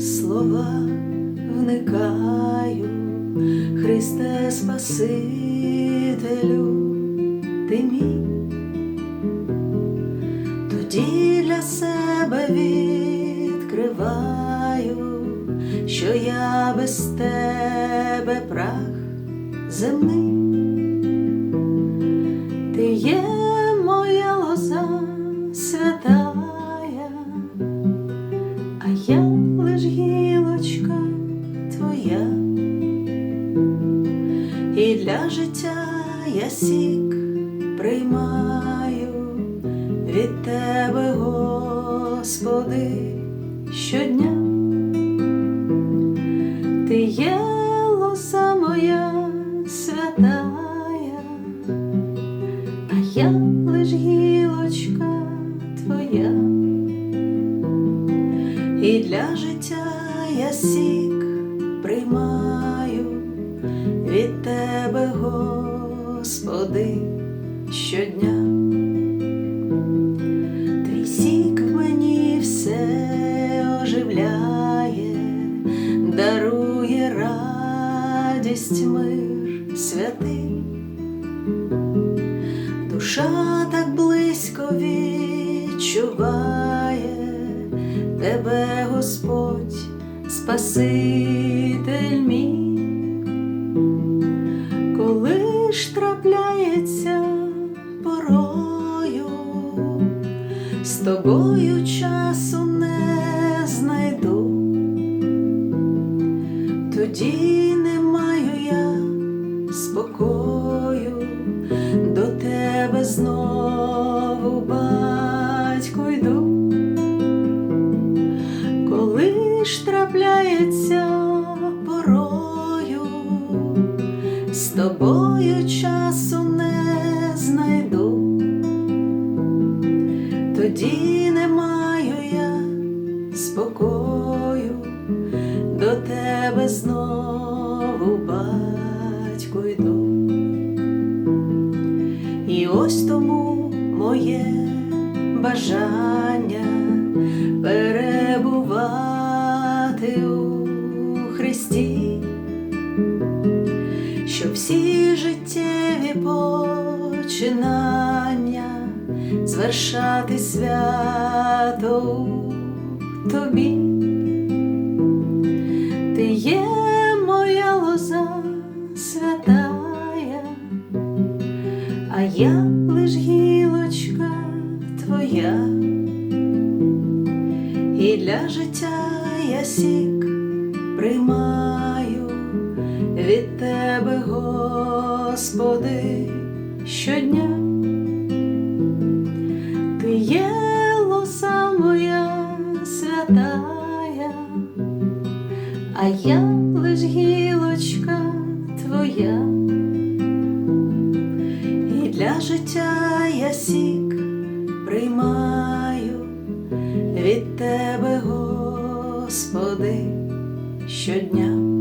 слова вникаю, Христе Спасителю, ти мій, тоді для себе відкриваю, що я без тебе прах земний, лиш гілочка твоя, і для життя я сік приймаю від тебе, Господи, щодня. Ти є лоса моя а я і для життя я сік приймаю від тебе, Господи, щодня. Твій сік мені все оживляє, дарує радість мир святий. Душа так близько відчуває тебе, Господь, Спаситель мій, коли ж трапляється порою, з тобою часу не знайду, тоді не з тобою часу не знайду, тоді не маю я спокою, до тебе знову, батько, йду. І ось тому моє бажання перебувати у Христі, щоб всі життєві починання звершати свято тобі. Ти є моя лоза святая, а я лиш гілочка твоя, і для життя я сік приймаю від тебе, Господи, щодня. Ти є лоса моя святая, а я лиш гілочка твоя, і для життя я сік приймаю від тебе, Господи, щодня.